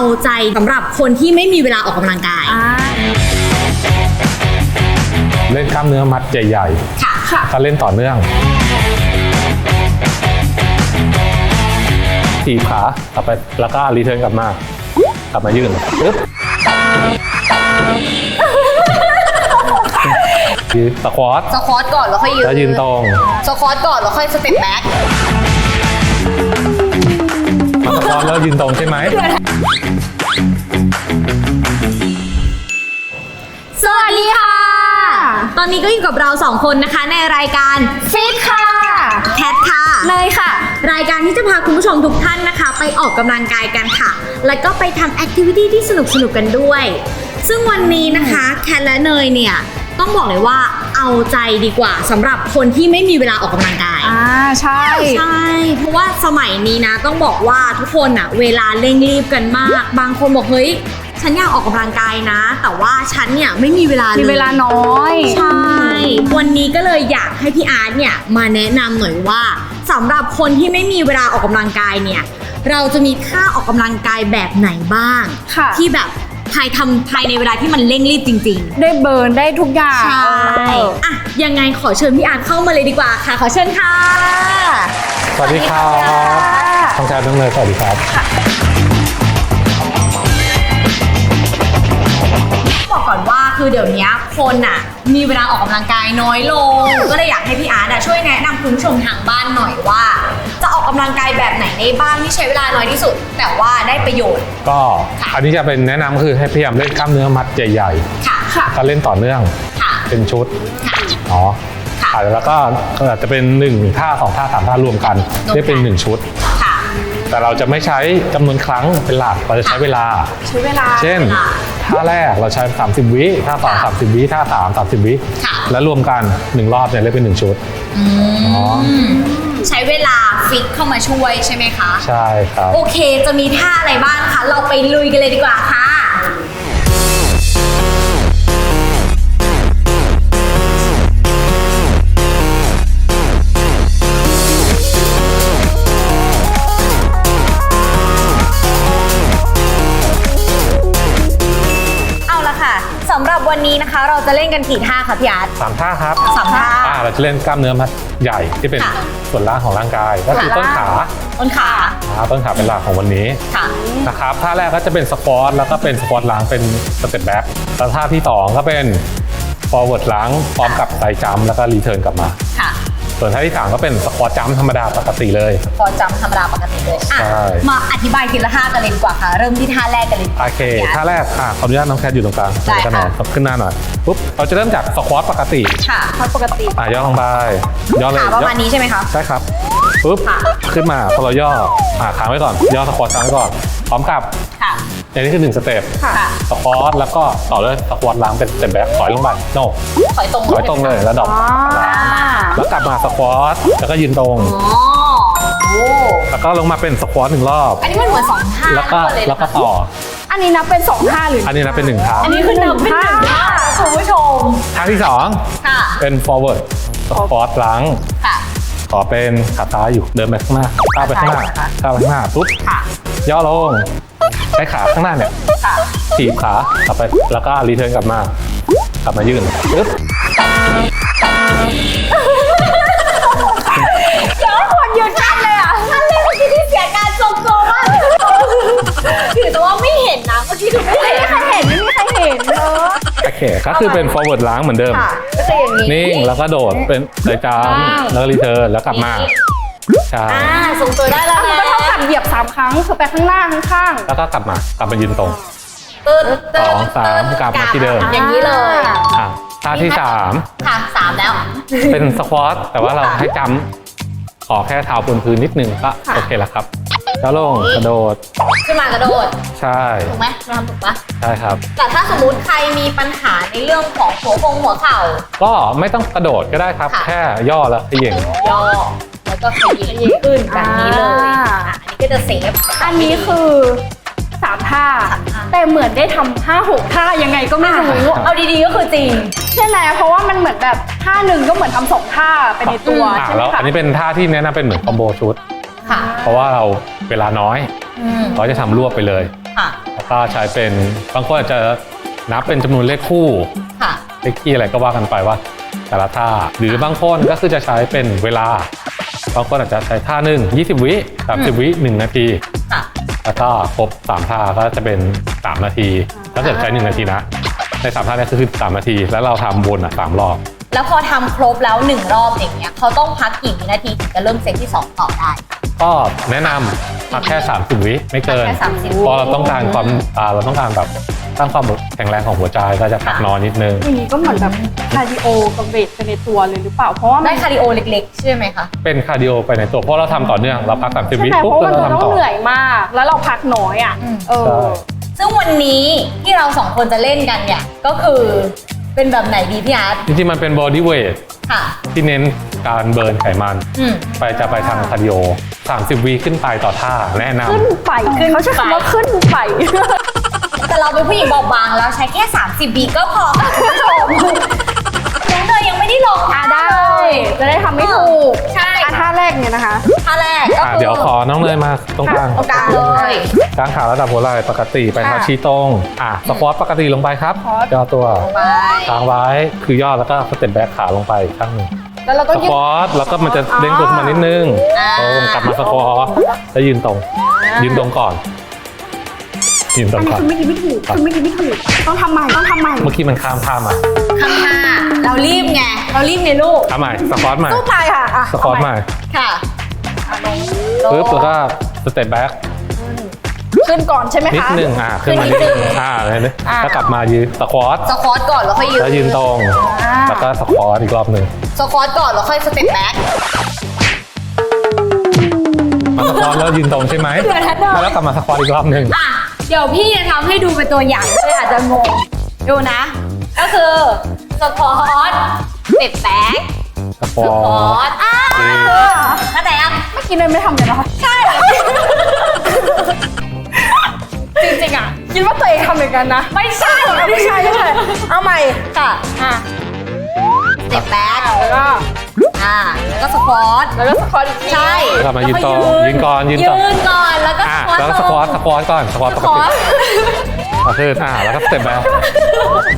เอาใจสำหรับคนที่ไม่มีเวลาออกกำลังกายอ่าเล่นกล้ามเนื้อมัดใหญ่ค่ะ ค่ะๆก็เล่นต่อเนื่องถีบขากลับไปแล้วก็รีเทิร์นกลับมา กลับมายืนปึ๊บยืนสควอตสควอตก่อนแล้วค่อยยืนแล้วยืนตรงสควอตก่อนแล้วค่อยสเต็ปแบ็คมาสควอตแล้วยืนตรงใช่ไหม วัสดีค่ะ ตอนนี้ก็อยู่กับเราสองคนนะคะ ในรายการฟิตค่ะแคทค่ะ เลยค่ะ รายการที่จะพาคุณผู้ชมทุกท่านนะคะ ไปออกกำลังกายกันค่ะ แล้วก็ไปทำแอคทิวิตี้ที่สนุกสนุกๆกันด้วย ซึ่งวันนี้นะคะแคทและเนยเนี่ย ต้องบอกเลยว่าเอาใจดีกว่าสำหรับคนที่ไม่มีเวลาออกกำลังกาย อ่าใช่ ใช่ เพราะว่าสมัยนี้นะ ต้องบอกว่าทุกคนอะเวลาเร่งรีบกันมาก บางคนบอกเฮ้ย ฉันอยากออกกำลังกายนะ แต่ว่าฉันเนี่ยไม่มีเวลาเลยมีเวลาน้อย ใช่ วันนี้ก็เลยอยากให้พี่อาร์ตเนี่ยมาแนะนำหน่อยว่าสำหรับคนที่ไม่มีเวลาออกกำลังกายเนี่ย เราจะมีท่าออกกำลังกายแบบไหนบ้าง ค่ะ ที่แบบภายทำภายในเวลาที่มันเร่งรีบจริง ๆ ได้เบิร์นได้ทุกอย่างใช่เอออะยังไงขอเชิญพี่อาร์ตเข้ามาเลยดีกว่าค่ะ ขอเชิญค่ะ สวัสดีครับท้องชายท้องเลยสวัสดีครับ บอกก่อนว่าคือเดี๋ยวนี้คนอะ มีเวลาออกกำลังกายน้อยลง ก็เลยอยากให้พี่อาร์ตอะช่วยแนะนำคุณผู้ชมทางบ้านหน่อยว่า จะออกกำลังกายแบบไหนในบ้านที่ใช้เวลาน้อยที่สุด แต่ว่าได้ประโยชน์ ก็ค่ะอันนี้จะเป็นแนะนำก็คือให้พยายามเล่นกล้ามเนื้อมัดใหญ่ค่ะค่ะๆก็เล่นต่อเนื่องค่ะเป็นชุดค่ะอ๋อค่ะอะแล้วก็อาจจะเป็น 1 ท่า 2 ท่า 3 ท่ารวมกันรวมกัน ได้เป็น 1 ชุด ค่ะ แต่เราจะไม่ใช้จำนวนครั้งเป็นหลักเราจะใช้เวลา ใช้เวลา เช่นค่ะ ท่าแรกเราใช้ 30 วิท่าสองค่ะ30วิท่าสาม30วิค่ะ แล้วรวมกัน1รอบเนี่ยเล่นเป็น1ชุด อือ๋อ มใช้เวลาฟิกเข้ามาช่วยใช่ไหมคะ ใช่ครับ โอเค จะมีท่าอะไรบ้างคะ เราไปลุยกันเลยดีกว่าค่ะ เราจะเล่นกันกี่ท่าคะพี่อาร์ตสามท่าครับสามท่าอ่าเราจะเล่นกล้ามเนื้อมัดใหญ่ที่เป็นค่ะส่วนล่างของร่างกายก็คือค่ะต้นขาต้นขาอ่าต้นขาเป็นหลักของวันนี้ค่ะนะครับท่าแรกก็จะเป็นสควอตแล้วก็เป็นสควอตล้างเป็นสเต็ปแบ็คแล้วท่าที่2ก็เป็น forward ล้างพร้อมกับไซจัมแล้วก็รีเทิร์นกลับมาค่ะ ส่วนท่าที่ 3 ก็เป็นสควอตจัมธรรมดาปกติเลย พอจำธรรมดาปกติเลยอะใช่ มาอธิบายทีละท่ากันเลยดีกว่าค่ะ เริ่มที่ท่าแรกกันเลยดีกว่าโอเคพี่อาร์ต ท่าแรกอะขออนุญาตน้องแคทอยู่ตรงกลางได้แล้วก็นอนค่ะขึ้นหน้าหน่อยปุ๊บเราจะเริ่มจากสควอตปกติค่ะเพราะปกติอะย่อลงไปย่อเลยขาประมาณย่อนี้ใช่ไหมคะ ใช่ครับปุ๊บค่ะ ขึ้นมาพอเราย่ออะค้างไว้ก่อน ย่อสควอตค้างไว้ก่อนพร้อมกับค่ะ อันนี้คือหนึ่งสเต็ปค่ะค่ะสควอตแล้วก็ต่อด้วยสควอตล้างเป็นสเต็ปแบ็คถอยลงไปโน่ถอยตรงถอยตรงเลยแล้วดรอปอ๋อแล้วกลับมาสควอตแล้วก็ยืนตรงอ๋อโอ้แล้วก็ลงมาเป็นสควอตหนึ่งรอบ อันนี้มันเหมือนสองท่าแล้วก็เลยแล้วก็นะคะต่อ อันนี้นับเป็นสองท่าหรือ อันนี้นะเป็นหนึ่งท่าอันนี้คือนับเป็นหนึ่งท่าคุณผู้ชมท่าที่สองค่ะเป็น forward สควอตล้างค่ะขอเป็นขาซ้ายอยู่เดินไปข้างหน้าก้าวไปข้างหน้าขาซ้ายก้าวไปข้างหน้าปุ๊บค่ะย่อลง ใช้ขาข้างหน้าเนี่ยค่ะถีบขากลับไป แล้วก็รีเทิร์นกลับมา กลับมายืนปึ๊บแล้วคนยืนท่านเลยอะท่านเลยเมื่อกี้ที่เสียการทรงตัวมากถือแต่ว่าไม่เห็นนะเมื่อกี้ถือไม่ไม่เห็นมีใครเห็นไม่มีใครเห็นเออโอเค ก็คือเป็น forward ล้างเหมือนเดิม ค่ะก็คืออย่างนี้ นิ่งแล้วก็โดดเป็นไดจามว้าวแล้วก็รีเทิร์นแล้วกลับมาใช่ อ่าทรงตัวได้แล้วมันนะก็ เท่ากับเหยียบสามครั้งคือไปข้างหน้าข้าง แล้วก็กลับมากลับมายืนตรงตึ๊ดสองสามกลับมาที่เดิมอย่างนี้เลย อะท่าที่สามค่ะสามแล้ว เป็นสควอตแต่ว่าเราให้จำขอแค่เท้าบนพื้นนิดนึงก็โอเคแล้วครับแล้วลงกระโดด ขึ้นมากระโดด ใช่ถูกไหมเราทำถูกปะใช่ครับ แต่ถ้าสมมติใครมีปัญหาในเรื่องของหัวคงหัวเข่า ก็ไม่ต้องกระโดดก็ได้ครับค่ะแค่ย่อแล้วเขย่งย่อ แล้วก็ขยี้ขึ้นแบบนี้เลยอ่า อะอันนี้ก็จะเซฟๆอันนี้คือสามท่า สามท่า แต่เหมือนได้ทำห้าหกท่ายังไงก็ไม่รู้ เอาดีๆก็คือจริง ใช่ไหมเพราะว่ามันเหมือนแบบท่าหนึ่งก็เหมือนทำสองท่าไปในตัวอะใช่ไหมแล้วคะอันนี้เป็นท่าที่แนะนำเป็นเหมือนคอมโบชุด ค่ะ เพราะว่าเราเวลาน้อย อืมเราจะทำรวบไปเลยค่ะก็ใช้เป็นบางคนอาจจะนับเป็นจำนวนเลขคู่ ค่ะ เลขที่อะไรก็ว่ากันไปว่า แต่ละท่า หรือบางคนก็คือจะใช้เป็นเวลา บางคนอาจจะใช้ท่าหนึ่ง20 วิ30 วิ 1 นาทีค่ะ แล้วก็ครบ3ท่าก็จะเป็น 3 นาที ถ้าเกิดใช้ 1 นาทีนะ ใน3ท่านี้ก็คือ 3 นาที แล้วเราทำวนอะสามรอบ แล้วพอทำครบแล้วหนึ่งรอบอย่างเงี้ยเขาต้องพักกี่วินาทีถึงจะเริ่มเซตที่สองต่อได้ ก็แนะนำพักแค่30วิไม่เกินพักแค่30เพอเราต้องการความอ่าเราต้องการแบบสร้างความแข็งแรงของหัวใจก็จะพักนอนนิดนึง อย่างนี้ก็เหมือนแบบคาร์ดิโอกับเวทไปในตัวเลยหรือเปล่า เพราะว่ามัได้นคาร์ดิโอเล็กๆ ใช่ไหมคะ เป็นคาร์ดิโอไปในตัวเพราะเราทำต่อเนื่องเราพัก30ใช่วิไหมปุ๊บเพราะแล้วมันเราจะต้อทำงต่อ เหนื่อยมาก แล้วเราพักน้อยอะ อืม เออใช่ซึ่งวันนี้ที่เราสองคนจะเล่นกันเนี่ย ก็คือเป็นแบบไหนดีพี่อาร์ตจริงๆมันเป็นบอดี้เวทค่ะ ที่เน้น การเบิร์นไขมัน อืม ไปจะไปทางคาร์ดิโอ 30วิขึ้นไปต่อท่าแนะนขึ้นไปเขาใช้คำว่าขึ้นไป แต่เราเป็นผู้หญิงบอบบางแล้วใช้แค่ 30บีก็พอค่ะคุณผู้ชมน้องเนยยังไม่ได้ลองอะได้จะได้ทำไม่ถูกใช่อะท่าแรกเนี่ยนะคะ ท่าแรกำก็อะคือเดี๋ยวขอน้องเนยมาตรงกลางตรงกลางเลย กลางขาระดับหัวไหล่ปกติไปเท้าค่ะ ชี้ตรง อะสควอตปกติลงไปครับสควอตย่อตัวไป ค้างไว้คือย่อแล้วก็สเต็ปแบ็คขาลงไปอีกข้างหนึ่ง แล้วเราก็สยืคดวอตแล้วก็มันจะเด้งตัวขึ้นมานิดนึงตรงกลับมาสควอตแล้วยืนตรง ยืนตรงก่อน ยืนตรอังนนี้ก่อนคือไม่อกี้ไม่ถูกคือไม่อกี้ไม่ถูก ต้องทำใหม่ ต้องทำใหม่ เมื่อกี้มันข้ามท่ามาคำห้าเรารีบไง เรารีบไงลูกเอาใหม่สควอตใหม่สู้ตายค่ะอะสควอตใหม่ค่ะปึ๊บแล้วก็สเต็ปแบ็ค ขึ้นก่อนใช่ไหมนิดคะนึงอะขึ้นมานิดนึงอ่าเลยนี่อ่าแล้วกลับมายืนสควอตสควอตก่อนแล้วค่อยยืนแล้วยืนตรง อ่าแล้วก็สควอตอีกรอบหนึ่งสควอตก่อนแล้วค่อยสเต็ปแบ็ค มาสควอตแล้วยืนตรงใช่ไหมเดี๋ยวนะเดี๋ยวแล้วกลับมาสควอตอีกรอบหนึ่งอะ เดี๋ยวพี่จะทำให้ดูเป็นตัวอย่างเลยอาจจะงง ดูนะ ก็คือสควอตสเต็ปแบ็คสควสอควอตตอ่าเข้าใจยังเมื่อกี้เนยไม่ทำเลยนะคะใช่ จริงๆอะคิดว่าตัวเองทำเหมือนกันนะ ไม่ใช่ไม่ใช่ไม่ใช่เอาใหม่ค่ะอะสเต็ปแบ็คแล้วก็อ่าแล้วก็สควอตแล้วก็สควอตอีกทีใช่แล้วกลับมายืนตรงยืนก่อนยืนยืตรงนก่อนแล้วก็อะสควอตแล้วก็สควอตสควอตก่อนสควอตสปกควอติตอะขึ้นอ่าแล้วก็สเต็ปแบ็ค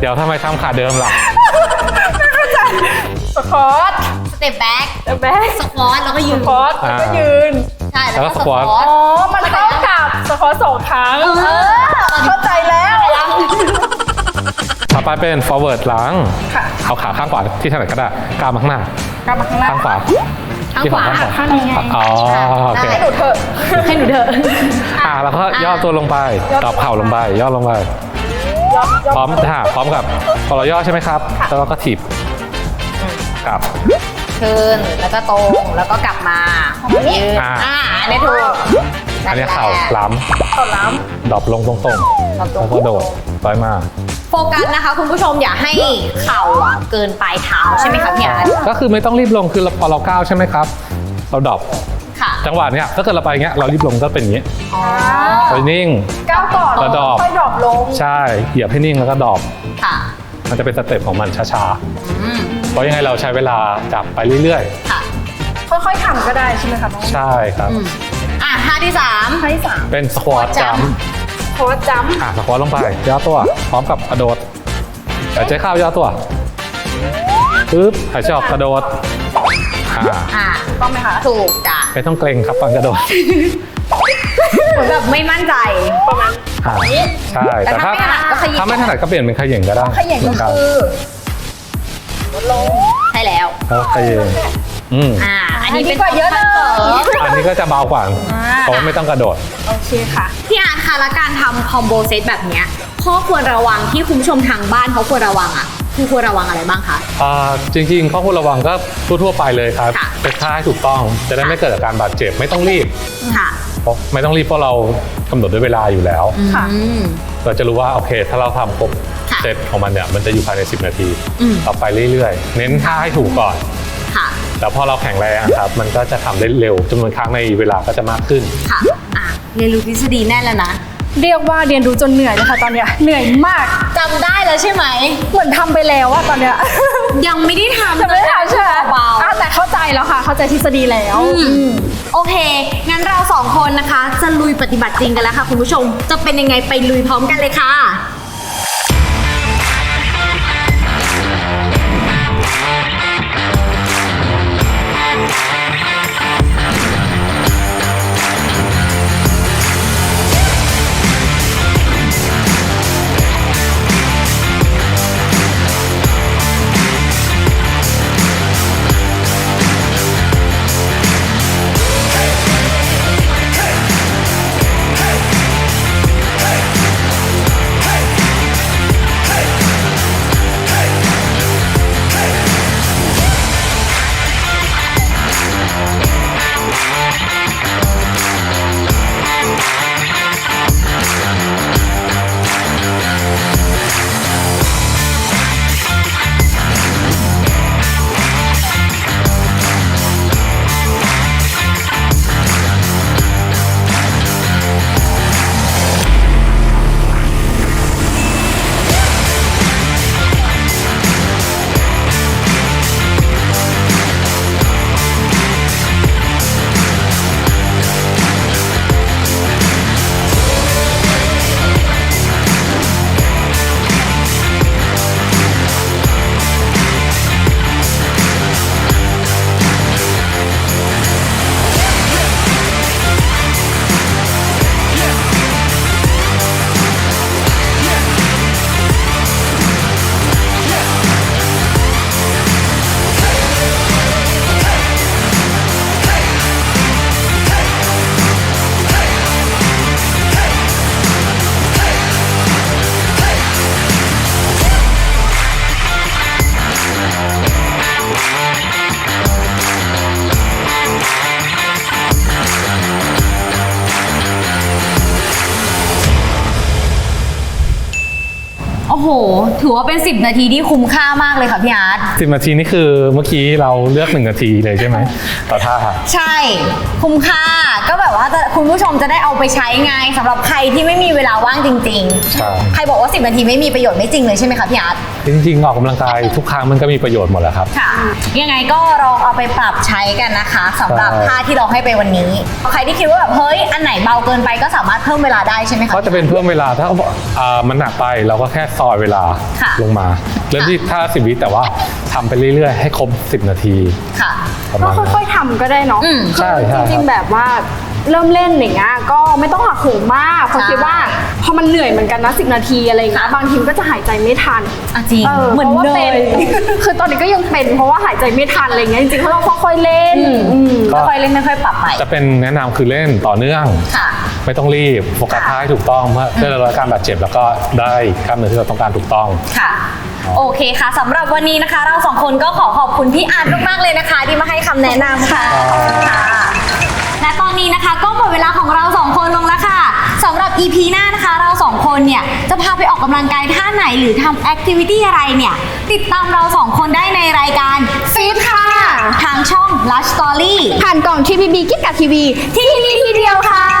เดี๋ยวทำไมทำขาเดิมล่ะสควอตสเต็ปแบ็คแล้วแบ็คสควอตแล้วก็ยืสนควอตแล้วก็ยืนใช่แล้วก็แล้วก็สสควควออตตอ๋อมันเท่า กับสควอตสองครั้งเออเข้าใจแล้วต่อไปเป็น forward หลังค่ะเอาขาข้างขวาที่ถนัดก็ได้ก้าวมาข้างหน้ากลับมาข้างหน้าข้างขวาข้างขวาที่ข้างนี้ไงอ๋อโอเคให้หนูเถอะให้หนูเถอะอ่าแล้วก็ย่อตัวลงไปตอบเข่าลงไป ย่อลงไปยอมยอมพร้อมค่ะพร้อมกับพอเราย่อใช่ไหมครับแล้วเราก็ถีบกลับขึ้นแล้วก็ตรงแล้วก็กลับมายืนอ่าอ่าอันนี้ถูก อันนี้เข่าล้เข้าล้ำดรอปลงตรงๆแล้วก็โดดต่อยมาโฟกัสนะคะคุณผู้ชมอย่าให้เข่าอะเกินปลายเท้าใช่ไหมคะพี่อาร์ตก็คือไม่ต้องรีบลงคือเราพอเราก้าวใช่ไหมครับ เราดรอปค่ะจังหวะเนี้ยถ้าเกิดเราไปอย่างเงี้ยเรารีบลงก็เป็นอย่างงี้อ๋อไปนิ่งำก้าวก่อนแล้วดรอปค่อยดรอปลง ใช่เหยียบให้นิ่งแล้วก็ดรอปค่ะมันจะเป็นสเต็ปของมันช้าอืมๆเพราะยังไงเราใช้เวลาจับไปเรื่อยค่ะ ค่อยๆทำก็ได้ใช่ไหมคะน้องๆใช่ครับอืมอะ ท่าที่สามท่าที่สามเป็นสควอต squat จัม jump โค้ดจัมป์อะสควอตลงไปย่อตัว พร้อมกับกระโดดหายใจเข้าย่อตัวปึ๊บหายใจออกกระโดดอ่าอะต้องไหมคะถูกจ้ะไม่ต้องเกรงครับตอนกระโดดเหมือนแบบไม่มั่นใจประมาณอ่าใช่แต่แต่ถ้าถ้าไม่ถนัดก็ขยิบถ้าไม่ถนัดก็เปลี่ยนเป็นขย่งก็ได้ขย่งก็คือใช่แล้วแล้วขย่งอืมอ่า อันอันนี้นี้เป็นก็เยอะเลย อันนี้ก็จะเบากว่าอ่าเพราะว่าไม่ต้องกระโดด โอเคค่ะ พี่อาร์ตคะและการทำคอมโบเซตแบบเนี้ยข้อควรระวังที่คุณผู้ชมทางบ้านเขาควรระวังอะคือควรระวังอะไรบ้างคะ อ่าจริงๆข้อควรระวังก็ทั่วๆไปเลยครับค่ะ เป็นท่าให้ถูกต้องจะได้ไม่เกิดอาการบาดเจ็บไม่ต้องรีบค่ะ เพราะไม่ต้องรีบเพราะเรากำหนดด้วยเวลาอยู่แล้ว ค่ะ อืม เราจะรู้ว่าโอเค ถ้าเราทำครบค่ะเซตของมันเนี่ยมันจะอยู่ภายใน 10 นาทีอืม ต่อไปเรื่อยๆ เน้นท่าให้ถูกก่อนค่ะ แล้วพอเราแข็งแรงครับ มันก็จะทำได้เร็วจำนวนครั้งในเวลาก็จะมากขึ้น ค่ะอะเรียนรู้ทฤษฎีแน่นแล้วนะพเรียกว่าเรียนรู้จนเหนื่อยเลยค่ะตอนเนี้ยเหนื่อยมากจำได้แล้วใช่ไหม เหมือนทำไปแล้วอะตอนเนี้ยยังไม่ได้ทำจะไม่ได้ทำใช่ไหมเบาอะแต่เข้าใจแล้วค่ะ เข้าใจทฤษฎีแล้วๆอืมโอเค งั้นเราสองคนนะคะ จะลุยปฏิบัติจริงกันแล้วค่ะ คุณผู้ชมจะเป็นยังไงไปลุยพร้อมกันเลยค่ะ โอ้โห ถือว่าเป็น 10 นาทีที่คุ้มค่ามากเลยค่ะพี่อาร์ตสิบนาทีนี่คือเมื่อกี้เราเลือกหนึ่งนาทีเลยใช่ไหมต่อท่าใช่ คุ้มค่าก็แบบว่าจะคุณผู้ชมจะได้เอาไปใช้ไงสำหรับใครที่ไม่มีเวลาว่างจริง ใช่ๆ ใครบอกว่า 10 นาทีไม่มีประโยชน์ไม่จริงเลยใช่ไหมคะพี่อาร์ต จริงๆออกกำลังกายทุกครั้งมันก็มีประโยชน์หมดแหละครับ ค่ะยังไงก็ลองเอาไปปรับใช้กันนะคะสำหรับใช่ ท่าที่เราให้ไปวันนี้ ใครที่คิดว่าแบบเฮ้ยอันไหนเบาเกินไปก็สามารถเพิ่มเวลาได้ใช่ไหมคะก็จะเป็นเพิ่มเวลาถ้าอ่ามันหนักไปเราก็แค่ซอยเวลาค่ะลงมา เริ่มที่ท่าสิบวิแต่ว่าทำไปเรื่อยๆ ให้ครบ 10 นาที ค่ะ ประก็มาณนั้น ค่อยๆทำก็ได้เนาะอืมใช่ใช่จริงครับๆแบบว่า เริ่มเล่นอย่างเงี้ยก็ไม่ต้องหักโหมมากเพราะใช่คิดว่าพอมันเหนื่อยเหมือนกันนะสินาทีอะไรอย่างเงี้ยบางทีมนก็จะหายใจไม่ทันอะจริงเออเหมือนพราะว่าเนเป็นย คือตอนนี้ก็ยังเป็นเพราะว่าหายใจไม่ทันอะไรเงี้ยจริงๆเขาต้องค่อยๆเล่นอืมอืม ก็ ค่อยๆเล่นค่อยๆปรับไปจะเป็นแนะนำคือเล่นต่อเนื่อง ค่ะ ไม่ต้องรีบโฟกัสท่าให้ถูกต้องเพื่อเพื่อลดการบาดเจ็บแล้วก็ได้กล้ามเนื้อที่เราต้องการถูกต้อง ค่ะ โอเคค่ะสำหรับวันนี้นะคะ เราสองคนก็ขอขอบคุณพี่อาร์ตมากๆเลยนะคะ ที่มาให้คำแนะนำค่ะค่ะและตอ นี้นะคะ ก็หมดเวลาของเราสองคนลงแล้วค่ะสำหรับ EP หน้านะคะ เราสองคนเนี่ย จะพาไปออกกำลังกายท่าไหนหรือทำแอคทิวิตี้อะไรเนี่ย ติดตามเราสองคนได้ในรายการฟีดค่ะ ทางช่อง Lush Story ผ่านกล่องทีวีบีกิ๊กกับทีวีที่นี่ที่เดียวค่ะ